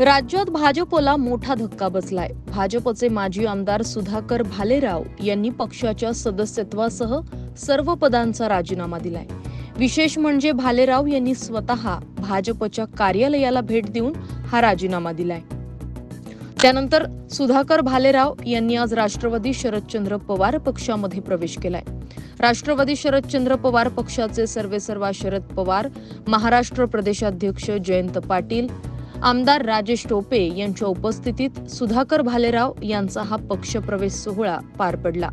राज्यात भाजपला मोठा धक्का बसलाय. भाजपचे माजी आमदार सुधाकर भालेराव यांनी पक्षाच्या सदस्यत्वासह सर्व पदांचा राजीनामा दिलाय. विशेष म्हणजे भालेराव यांनी स्वतः भाजपच्या कार्यालयाला भेट देऊन हा राजीनामा दिलाय. त्यानंतर सुधाकर भालेराव यांनी आज राष्ट्रवादी शरदचंद्र पवार पक्षामध्ये प्रवेश केलाय. राष्ट्रवादी शरदचंद्र पवार पक्षाचे सर्वेसर्वा शरद पवार महाराष्ट्र प्रदेशाध्यक्ष जयंत पाटील आमदार राजेश टोपे यांच्या उपस्थितीत सुधाकर भालेराव यांचा हा पक्षप्रवेश सोहळा पार पडला.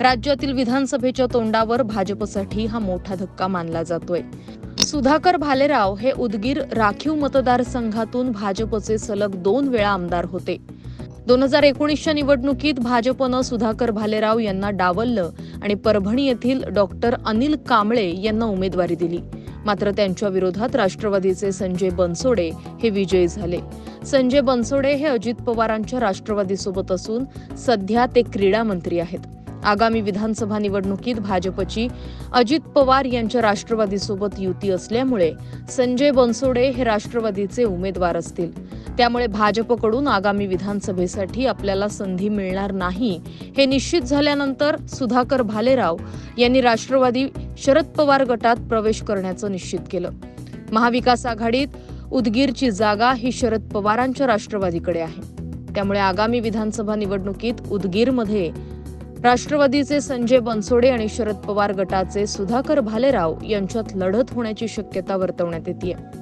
राज्यातील विधानसभेच्या तोंडावर भाजपसाठी हा मोठा धक्का मानला जातोय. सुधाकर भालेराव हे उदगीर राखीव मतदारसंघातून भाजपचे सलग दोन वेळा आमदार होते. दोन हजार एकोणीसच्या निवडणुकीत भाजपनं सुधाकर भालेराव यांना डावललं आणि परभणी येथील डॉक्टर अनिल कांबळे यांना उमेदवारी दिली. मात्र त्यांच्या विरोधात राष्ट्रवादीचे संजय बनसोडे हे विजयी झाले. संजय बनसोडे हे अजित पवारांच्या राष्ट्रवादीसोबत असून सध्या ते क्रीडा मंत्री आहेत. आगामी विधानसभा निवडणुकीत भाजपची अजित पवार यांच्या राष्ट्रवादीसोबत युती असल्यामुळे संजय बनसोडे हे राष्ट्रवादीचे उमेदवार असतील. त्यामुळे भाजपकडून आगामी विधानसभेसाठी आपल्याला संधी मिळणार नाही. हे निश्चित झाल्यानंतर सुधाकर भालेराव यांनी राष्ट्रवादी शरद पवार गटात प्रवेश करण्याचं निश्चित केलं. महाविकास आघाडीत उदगीरची जागा ही शरद पवारांच्या राष्ट्रवादीकडे आहे. त्यामुळे आगामी विधानसभा निवडणुकीत उदगीरमध्ये राष्ट्रवादीचे संजय बनसोडे आणि शरद पवार गटाचे सुधाकर भालेराव यांच्यात लढत होण्याची शक्यता वर्तवण्यात येते